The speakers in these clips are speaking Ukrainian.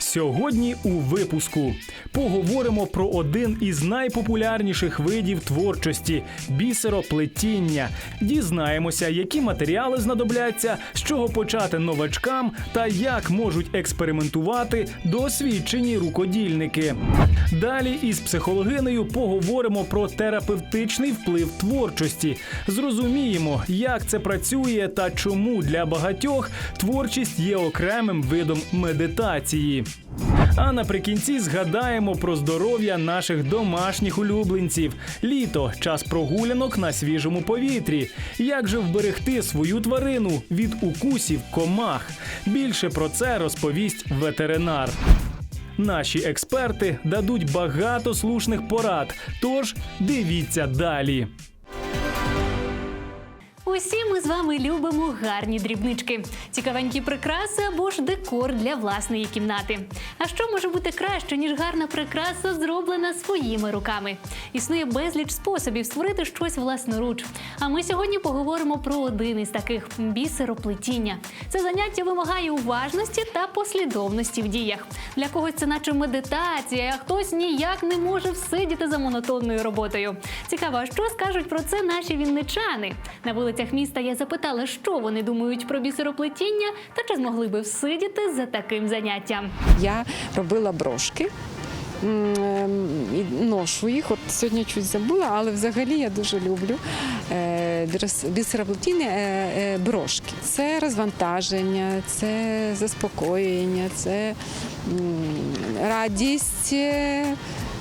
Сьогодні у випуску поговоримо про один із найпопулярніших видів творчості бісероплетіння. Дізнаємося, які матеріали знадобляться, з чого почати новачкам та як можуть експериментувати досвідчені рукодільники. Далі із психологинею поговоримо про терапевтичний вплив творчості. Зрозуміємо, як це працює та чому для багатьох творчість є окремим видом медитації. А наприкінці згадаємо про здоров'я наших домашніх улюбленців. Літо час прогулянок на свіжому повітрі. Як же вберегти свою тварину від укусів комах? Більше про це розповість ветеринар. Наші експерти дадуть багато слушних порад. Тож дивіться далі. Усі ми з вами любимо гарні дрібнички, цікавенькі прикраси або ж декор для власної кімнати. А що може бути краще, ніж гарна прикраса, зроблена своїми руками? Існує безліч способів створити щось власноруч. А ми сьогодні поговоримо про один із таких бісероплетіння. Це заняття вимагає уважності та послідовності в діях. Для когось це наче медитація, а хтось ніяк не може всидіти за монотонною роботою. Цікаво, що скажуть про це наші вінничани? На вулицях міста я запитала, що вони думають про бісероплетіння та чи змогли би всидіти за таким заняттям. Я робила брошки. Ношу їх, от сьогодні чуть забула, але взагалі я дуже люблю е, бісероплетіння е, е, брошки. Це розвантаження, це заспокоєння, це радість,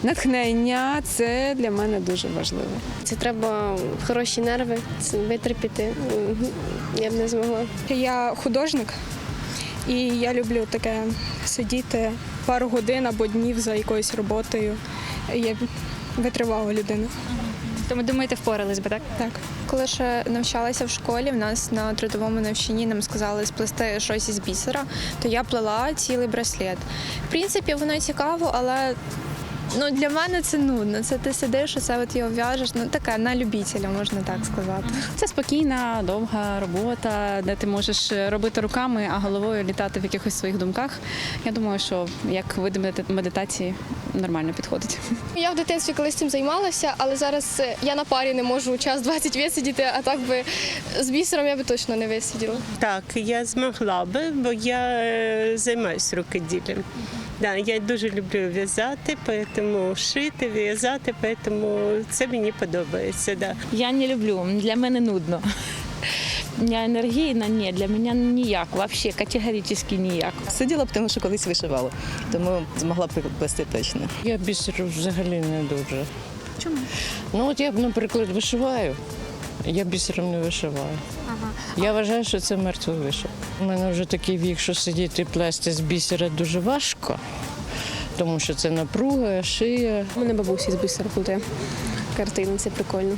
натхнення. Це для мене дуже важливо. Це треба хороші нерви, це витерпіти. Я б не змогла. Я художник, і я люблю таке сидіти пару годин або днів за якоюсь роботою. Я витривала людина. Тому думаєте, впорались би так? Так. Коли ще навчалася в школі, в нас на трудовому навчанні нам сказали сплести щось із бісера, то я плела цілий браслет. В принципі, воно цікаво, але ну, для мене це нудно. Це ти сидиш, оце от його в'яжеш. Ну таке на любителя, можна так сказати. Це спокійна, довга робота, де ти можеш робити руками, а головою літати в якихось своїх думках. Я думаю, що як вид медитації нормально підходить. Я в дитинстві колись цим займалася, але зараз е, я на парі не можу час 20 висидіти, а так би з бісером я би точно не висиділа. Так, я змогла би, бо я е, займаюся рукоділлям. Да, я дуже люблю в'язати, поэтому шити, в'язати, поэтому це мені подобається. Да. Я не люблю, для мене нудно. Я енергійна, ні, для мене ніяк, взагалі категорично ніяк. Сиділа б, тому що колись вишивала, тому змогла б плести точно. Я бісер взагалі не дуже. Чому? Ну от я, наприклад, вишиваю. Я бісером не вишиваю. Я вважаю, що це мертвий вишив. У мене вже такий вік, що сидіти і плести з бісера дуже важко, тому що це напруга, шия. У мене бабусі з бісера плете картини, це прикольно.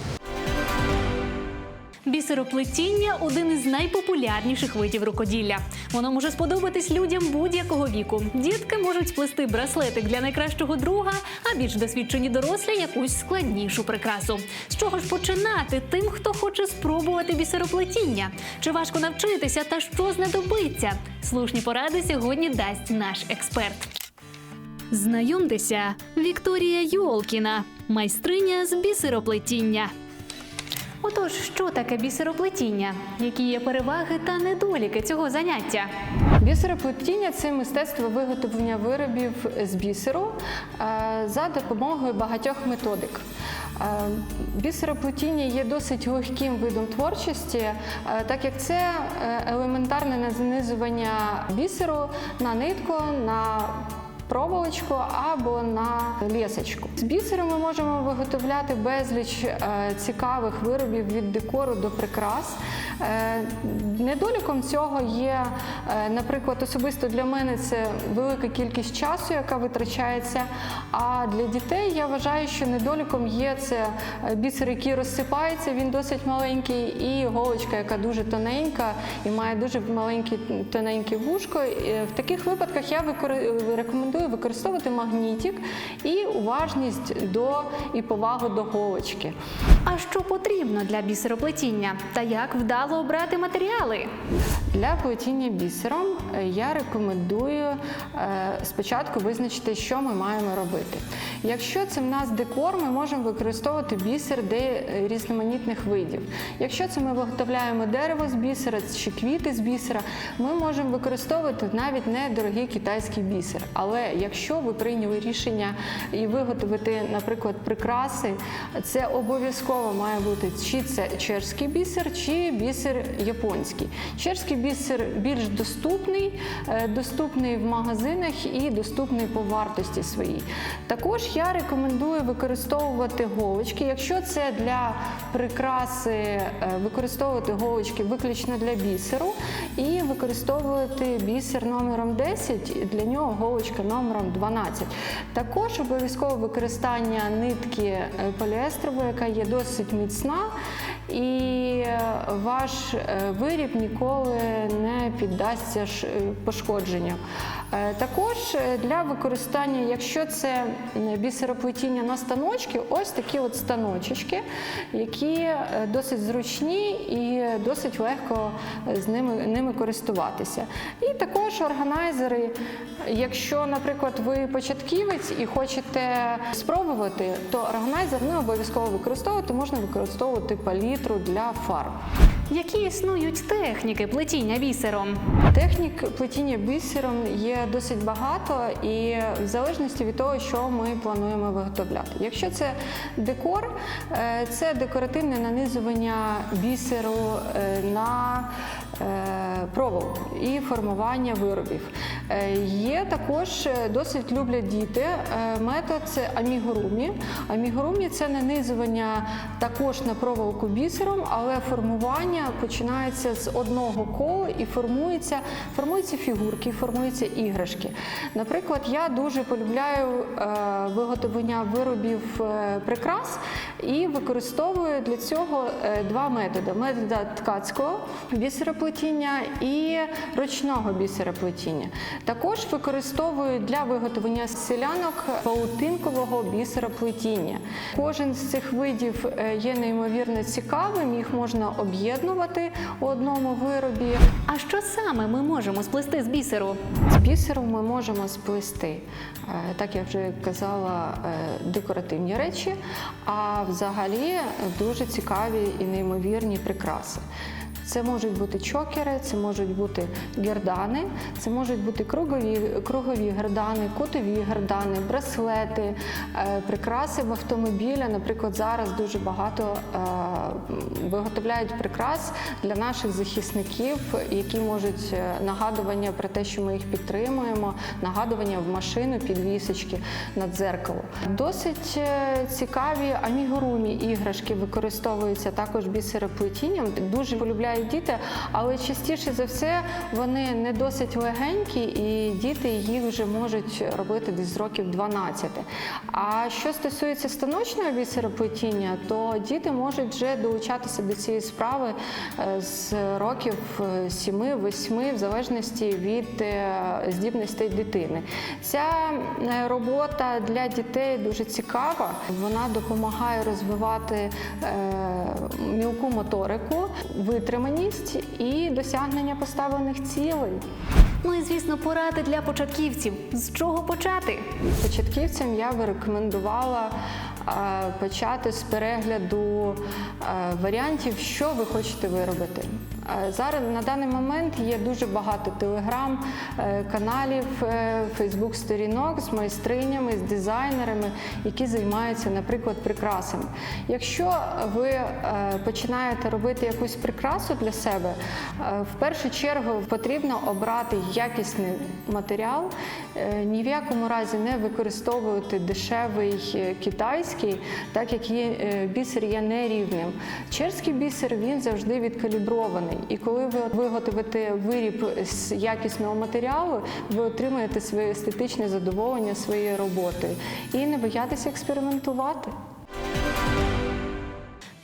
Бісероплетіння один із найпопулярніших видів рукоділля. Воно може сподобатись людям будь-якого віку. Дітки можуть сплести браслетик для найкращого друга, а більш досвідчені дорослі якусь складнішу прикрасу. З чого ж починати тим, хто хоче спробувати бісероплетіння? Чи важко навчитися та що знадобиться? Слушні поради сьогодні дасть наш експерт. Знайомтеся, Вікторія Йолкіна, майстриня з бісероплетіння. Отож, що таке бісероплетіння? Які є переваги та недоліки цього заняття? Бісероплетіння це мистецтво виготовлення виробів з бісеру е, за допомогою багатьох методик. Е, Бісероплетіння є досить легким видом творчості, е, так як це елементарне нанизування бісеру на нитку, на проволочку або на лісочку. З бісеру ми можемо виготовляти безліч е, цікавих виробів від декору до прикрас. Е, недоліком цього є, е, наприклад, особисто для мене це велика кількість часу, яка витрачається. А для дітей я вважаю, що недоліком є це бісер, який розсипається, він досить маленький, і голочка, яка дуже тоненька і має дуже маленьке тоненьке вушко. В таких випадках я викори- рекомендую використовувати магнітик і уважність до і повагу до голочки. А що потрібно для бісероплетіння? Та як вдало обрати матеріали? Для плетіння бісером е, я рекомендую е, спочатку визначити, що ми маємо робити. Якщо це в нас декор, ми можемо використовувати бісер де е, різноманітних видів. Якщо це ми виготовляємо дерево з бісера чи квіти з бісера, ми можемо використовувати навіть недорогий китайський бісер. Але якщо ви прийняли рішення і виготовити, наприклад, прикраси, це обов'язково має бути чи це чешський бісер, чи бісер японський. Чешський бісер більш доступний, е, доступний в магазинах і доступний по вартості своїй. Також я рекомендую використовувати голочки. Якщо це для прикраси, е, використовувати голочки виключно для бісеру і використовувати бісер номером 10, для нього голочка номером 12. Також обов'язково використання нитки е, поліестрової, яка є досить міцна, і е, ваш е, виріб ніколи не піддасться е, пошкодженню. Е, Також е, для використання, якщо це бісероплетіння на станочки, ось такі от станочечки, які е, досить зручні і досить легко з ними, ними користуватися. І також органайзери, якщо, наприклад, ви початківець і хочете спробувати, то органайзер не обов'язково використовувати, можна використовувати палітру для фарб. Які існують техніки плетіння бісером? Технік плетіння бісером є досить багато, і в залежності від того, що ми плануємо виготовляти. Якщо це декор, е, це декоративне нанизування бісеру е, на е, проволоку і формування виробів. Е, Є також е, досить люблять діти. Метод це амігурумі. Амігурумі це нанизування також на проволоку бісером, але формування починається з одного кола і формується, формуються фігурки, формуються іграшки. Наприклад, я дуже полюбляю виготовлення виробів прикрас і використовую для цього два методи: метода ткацького бісероплетіння і ручного бісероплетіння. Також використовую для виготовлення селянок паутинкового бісероплетіння. Кожен з цих видів е, є неймовірно цікавим, їх можна об'єднувати у одному виробі. А що саме ми можемо сплести з бісеру? З бісеру ми можемо сплести, е, так я вже казала, е, декоративні речі, а взагалі дуже цікаві і неймовірні прикраси. Це можуть бути чокери, це можуть бути гердани, це можуть бути кругові, кругові гердани, кутові гердани, браслети, е, прикраси в автомобілі. Наприклад, зараз дуже багато е, виготовляють прикрас для наших захисників, які можуть е, нагадування про те, що ми їх підтримуємо, нагадування в машину, підвісочки на дзеркало. Досить е, цікаві амігурумі іграшки використовуються також бісероплетінням. Дуже полюбляють діти, але частіше за все вони не досить легенькі, і діти їх вже можуть робити десь з років 12. А що стосується станочного бісероплетіння, то діти можуть вже долучатися до цієї справи е, з років 7-8, в залежності від е, здібностей дитини. Ця е, робота для дітей дуже цікава. Вона допомагає розвивати е, мілку моторику, витриманість і досягнення поставлених цілей. Ну і звісно, поради для початківців. З чого почати? Початківцям я би рекомендувала е, почати з перегляду е, варіантів, що ви хочете виробити. Е, Зараз на даний момент є дуже багато телеграм-каналів, фейсбук-сторінок з майстринями, з дизайнерами, які займаються, наприклад, прикрасами. Якщо ви е, починаєте робити якусь прикрасу для себе, е, в першу чергу потрібно обрати якісний матеріал, е, ні в якому разі не використовувати дешевий е, китайський, так як є, е, бісер є нерівним. Чешський бісер він завжди відкалібрований. І коли ви виготовите виріб з якісного матеріалу, ви отримаєте своє естетичне задоволення своєю роботи і не боятися експериментувати.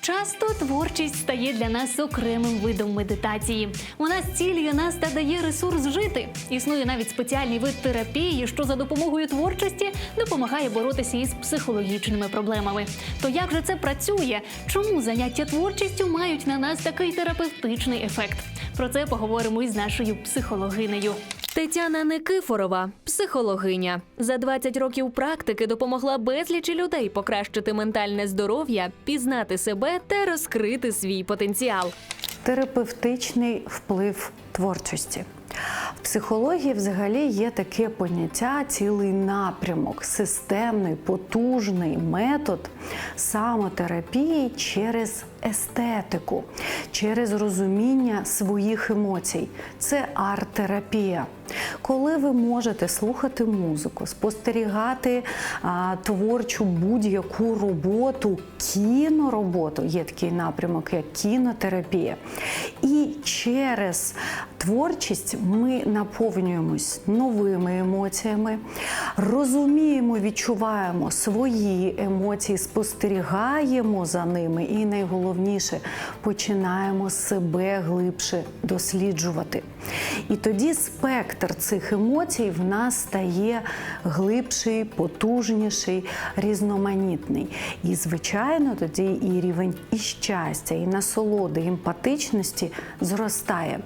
Часто творчість стає для нас окремим видом медитації. Вона зцілює нас та дає ресурс жити. Існує навіть спеціальний вид терапії, що за допомогою творчості допомагає боротися із психологічними проблемами. То як же це працює? Чому заняття творчістю мають на нас такий терапевтичний ефект? Про це поговоримо із нашою психологинею. Тетяна Никифорова, психологиня, за 20 років практики допомогла безлічі людей покращити ментальне здоров'я, пізнати себе та розкрити свій потенціал. терапевтичний вплив творчості. В психології взагалі є таке поняття, цілий напрямок, системний, потужний метод самотерапії через естетику, через розуміння своїх емоцій. Це арт-терапія. Коли ви можете слухати музику, спостерігати а, творчу будь-яку роботу, кінороботу, є такий напрямок, як кінотерапія. І через творчість ми наповнюємось новими емоціями, розуміємо, відчуваємо свої емоції, спостерігаємо за ними, і найголовніше починаємо себе глибше досліджувати. І тоді спектр цих емоцій в нас стає глибший, потужніший, різноманітний. І, звичайно, тоді і рівень і щастя, і насолоди, і емпатичності зростає.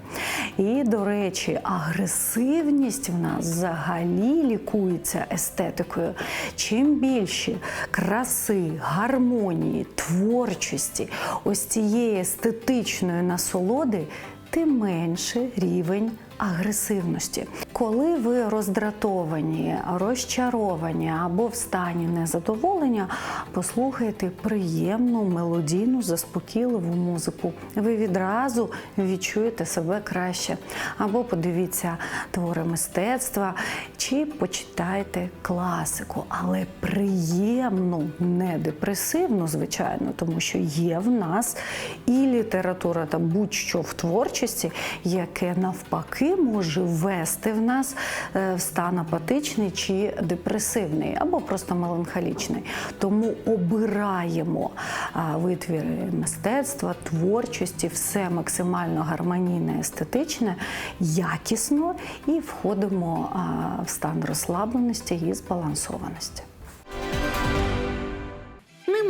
І, до речі, агресивність в нас взагалі лікується естетикою. Чим більше краси, гармонії, творчості, ось цієї естетичної насолоди, тим менше рівень агресивності. Коли ви роздратовані, розчаровані або в стані незадоволення, послухайте приємну, мелодійну, заспокійливу музику. Ви відразу відчуєте себе краще. Або подивіться твори мистецтва, чи почитайте класику, але приємну, не депресивну, звичайно, тому що є в нас і література та будь-що в творчості, яке навпаки може ввести в нас е, в стан апатичний чи депресивний, або просто меланхолічний. Тому обираємо витвіри мистецтва, творчості, все максимально гармонійне, естетичне, якісно і входимо в стан розслабленості і збалансованості.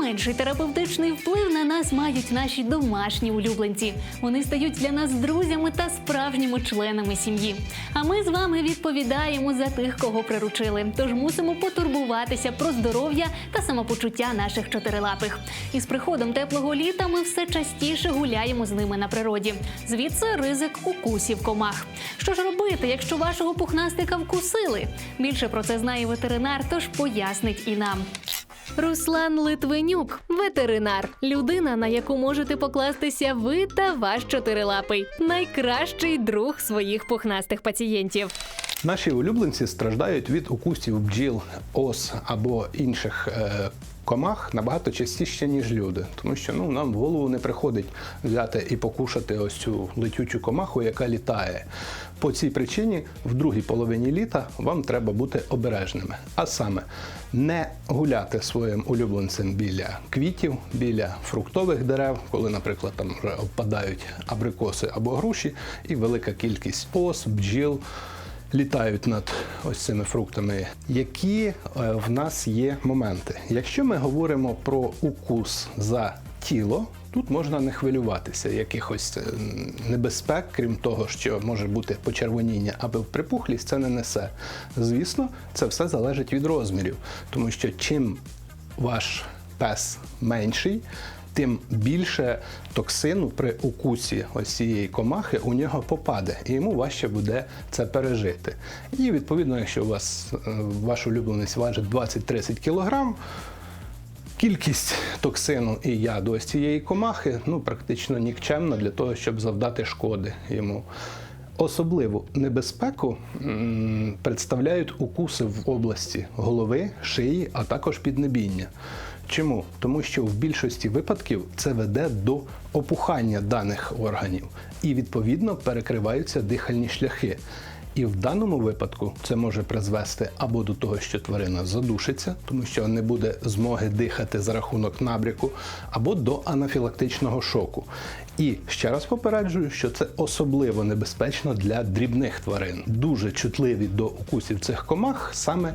Менший терапевтичний вплив на нас мають наші домашні улюбленці. Вони стають для нас друзями та справжніми членами сім'ї. А ми з вами відповідаємо за тих, кого приручили. Тож мусимо потурбуватися про здоров'я та самопочуття наших чотирилапих. І з приходом теплого літа ми все частіше гуляємо з ними на природі. Звідси ризик укусів комах. Що ж робити, якщо вашого пухнастика вкусили? Більше про це знає ветеринар, тож пояснить і нам. Руслан Литвинюк, ветеринар, людина, на яку можете покластися ви та ваш чотирилапий, найкращий друг своїх пухнастих пацієнтів. Наші улюбленці страждають від укусів бджіл, ос або інших е, комах набагато частіше, ніж люди. Тому що ну, нам в голову не приходить взяти і покушати ось цю летючу комаху, яка літає. По цій причині в другій половині літа вам треба бути обережними. А саме не гуляти своїм улюбленцем біля квітів, біля фруктових дерев, коли, наприклад, там вже обпадають абрикоси або груші, і велика кількість ос, бджіл літають над ось цими фруктами. Які е, в нас є моменти? Якщо ми говоримо про укус за тіло, тут можна не хвилюватися якихось е, небезпек, крім того, що може бути почервоніння або припухлість, це не несе. Звісно, це все залежить від розмірів, тому що чим ваш пес менший, тим більше токсину при укусі ось цієї комахи у нього попаде, і йому важче буде це пережити. І відповідно, якщо у вас е, ваш улюбленець важить 20-30 кілограм, кількість токсину і яду ось цієї комахи ну, практично нікчемна для того, щоб завдати шкоди йому. Особливу небезпеку представляють укуси в області голови, шиї, а також піднебіння. Чому? Тому що в більшості випадків це веде до опухання даних органів і відповідно перекриваються дихальні шляхи. І в даному випадку це може призвести або до того, що тварина задушиться, тому що не буде змоги дихати за рахунок набряку, або до анафілактичного шоку. І ще раз попереджую, що це особливо небезпечно для дрібних тварин. Дуже чутливі до укусів цих комах саме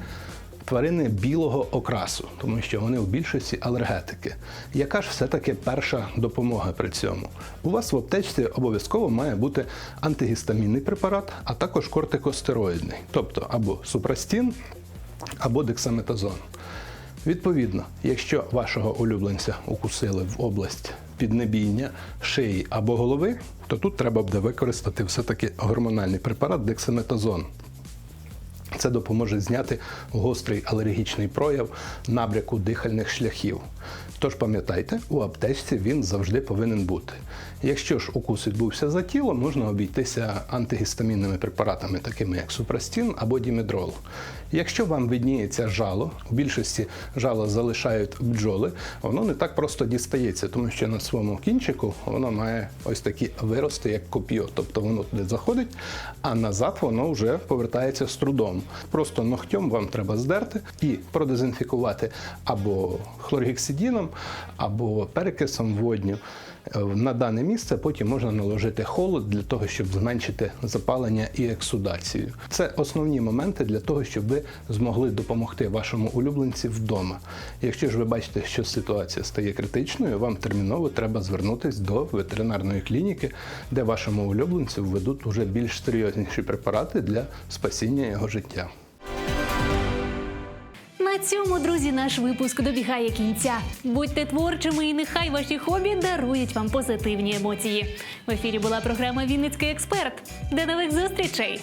тварини білого окрасу, тому що вони в більшості алергетики. Яка ж все-таки перша допомога при цьому? У вас в аптечці обов'язково має бути антигістамінний препарат, а також кортикостероїдний, тобто або супрастін, або дексаметазон. Відповідно, якщо вашого улюбленця укусили в область піднебіння, шиї або голови, то тут треба буде використати все-таки гормональний препарат дексаметазон. Це допоможе зняти гострий алергічний прояв набряку дихальних шляхів. Тож пам'ятайте, у аптечці він завжди повинен бути. Якщо ж укус відбувся за тіло, можна обійтися антигістамінними препаратами, такими як супрастін або дімедрол. Якщо вам видніється жало, в більшості жало залишають бджоли, воно не так просто дістається, тому що на своєму кінчику воно має ось такі вирости, як коп'йо. Тобто воно туди заходить, а назад воно вже повертається з трудом. Просто ногтем вам треба здерти і продезінфікувати або хлоргексидіном, або перекисом водню. Е, На дане місце потім можна наложити холод для того, щоб зменшити запалення і ексудацію. Це основні моменти для того, щоб ви змогли допомогти вашому улюбленці вдома. Якщо ж ви бачите, що ситуація стає критичною, вам терміново треба звернутися до ветеринарної клініки, де вашому улюбленцю введуть уже більш серйозніші препарати для спасіння його життя. Цьому, друзі, наш випуск добігає кінця. Будьте творчими і нехай ваші хобі дарують вам позитивні емоції. В ефірі була програма Вінницький експерт. До нових зустрічей!